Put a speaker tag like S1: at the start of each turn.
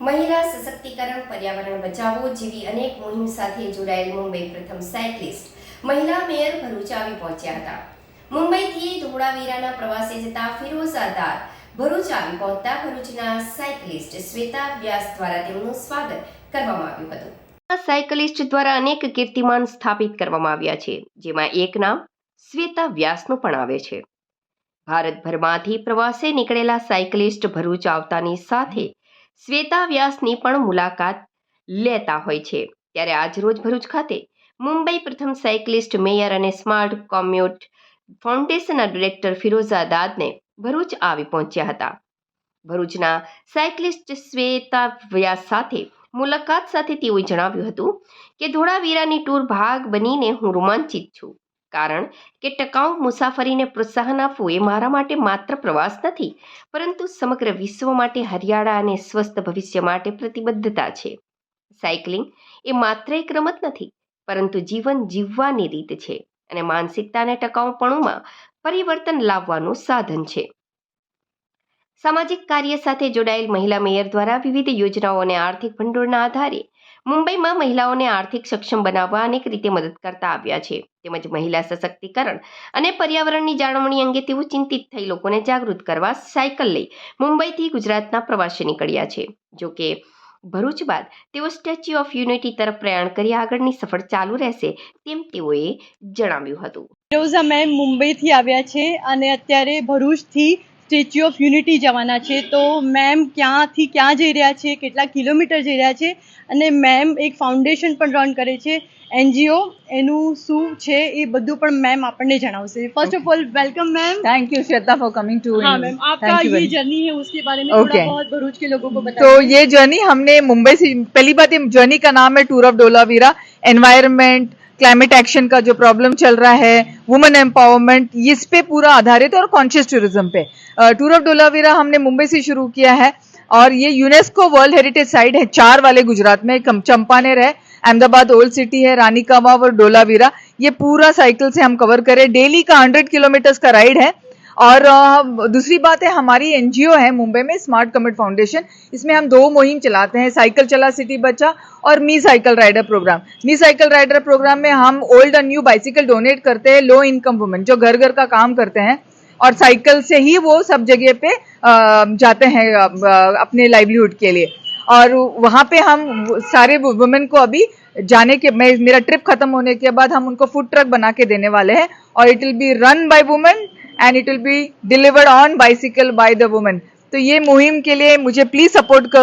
S1: મહિલા સશક્તિકરણ, પર્યાવરણ બચાવો જેવી અનેક મુહિમ સાથે જોડાયેલ મુંબઈ પ્રથમ સાયકલિસ્ટ મહિલા મેયર ભરૂચ આવી પહોંચ્યા હતા. મુંબઈથી ધોળાવીરાના પ્રવાસે જતા ફિરોઝાદાર ભરૂચ આવી પહોંચતા ભરૂચના સાયકલિસ્ટ શ્વેતા વ્યાસ દ્વારા તેમનું સ્વાગત કરવામાં આવ્યું હતું. સાયકલિસ્ટ દ્વારા અનેક કીર્તિમાન સ્થાપિત કરવામાં આવ્યા છે, જેમાં એક નામ શ્વેતા વ્યાસનું પણ આવે છે. ભારતભરમાંથી પ્રવાસે નીકળેલા સાયકલિસ્ટ ભરૂચ આવતાની સાથે શ્વેતા વ્યાસની પણ મુલાકાત લેતા હોય છે. ત્યારે આજરોજ ભરૂચ ખાતે મુંબઈ પ્રથમ સાયકલિસ્ટ, મેયર અને સ્માર્ટ કોમ્યુટ ફાઉન્ડેશનના ડિરેક્ટર ફિરોઝા દાદને ભરૂચ આવી પહોંચ્યા હતા. ભરૂચના સાયકલિસ્ટ શ્વેતા વ્યાસ સાથે મુલાકાત સાથે તેઓએ જણાવ્યું હતું કે, ધોળાવીરાની ટૂર ભાગ બનીને હું રોમાંચિત છું. કારણ કે ટકાઉ મુસાફરીને પ્રોત્સાહન આપવું એ મારા માટે માત્ર પ્રવાસ નથી, પરંતુ સમગ્ર વિશ્વ માટે હરિયાળા અને સ્વસ્થ ભવિષ્ય માટે પ્રતિબદ્ધતા છે. સાયકલિંગ એ માત્ર એક રમત નથી, પરંતુ જીવન જીવવાની રીત છે અને માનસિકતાને ટકાઉપણુંમાં પરિવર્તન લાવવાનું સાધન છે. સામાજિક કાર્ય સાથે જોડાયેલ મહિલા મેયર દ્વારા વિવિધ યોજનાઓ અને આર્થિક ભંડોળના આધારે મુંબઈમાં મહિલાઓને આર્થિક સક્ષમ બનાવવા અનેક રીતે મદદ કરતા આવ્યા છે. તેમજ મહિલા સશક્તિકરણ અને પર્યાવરણની જાળવણી અંગે તેઓ ચિંતિત થઈ લોકોને જાગૃત કરવા સાયકલ લઈ મુંબઈથી ગુજરાતના પ્રવાસે નીકળ્યા છે. જો કે ભરૂચ બાદ તેઓ સ્ટેચ્યુ ઓફ યુનિટી તરફ પ્રયાણ કરી આગળની સફર ચાલુ રહેશે તેમ તેઓએ જણાવ્યું હતું.
S2: ફિરોઝા મેમ મુંબઈથી આવ્યા છે અને અત્યારે ભરૂચથી સ્ટેચ્યુ ઓફ યુનિટી જવાના છે. તો મેમ ક્યાંથી ક્યાં જઈ રહ્યા છે? કેટલા કિલોમીટર જઈ રહ્યા છે? અને મેમ એક ફાઉન્ડેશન પણ રન કરે છે. એનજીઓ એનું શું છે એ બધું પણ મેમ આપણને જણાવશે. First of all welcome ma'am
S3: thank you Shweta for coming to
S2: हाँ मैम आपका ये जर्नी है उसके बारे में
S3: okay.
S2: थोड़ा बहुत भरूच के लोगों को
S3: बताओ
S2: तो
S3: ये जर्नी हमने मुंबई से पहली बात ये जर्नी का नाम है tour of Dholavira climate action का जो प्रॉब्लम चल रहा है वुमेन एम्पावरमेंट इस पे पूरा आधारित है और कॉन्शियस टूरिज़्म पे। टूर ऑफ़ डोलावीरा हमने मुंबई से शुरू किया है और ये यूनेस्को वर्ल्ड हेरिटेज साइट है, चार वाले गुजरात में, कम- चंपानेर है अहमदाबाद ओल्ड सिटी है रानी कावा और डोलावीरा ये पूरा साइकिल से हम कवर करें। डेली का हंड्रेड किलोमीटर्स का राइड है और दूसरी बात है, हमारी एनजीओ है मुंबई में स्मार्ट कमिट फाउंडेशन इसमें हम दो मुहिम चलाते हैं साइकिल चला सिटी बच्चा और मी साइकिल राइडर प्रोग्राम मी साइकिल राइडर प्रोग्राम में हम old and new bicycle donate करते हैं लो इनकम वुमेन जो घर घर का काम करते हैं, और साइकिल से ही वो सब जगह पे जाते हैं अपने लाइवलीहुड के लिए। और वहाँ पे हम सारे वुमेन को अभी जाने के, मैं, मेरा ट्रिप खत्म होने के बाद हम उनको फ़ूड ट्रक बना के देने वाले हैं, और it will be run by women and it will be delivered on bicycle by the women तो ये मुहिम के लिए मुझे प्लीज सपोर्ट करो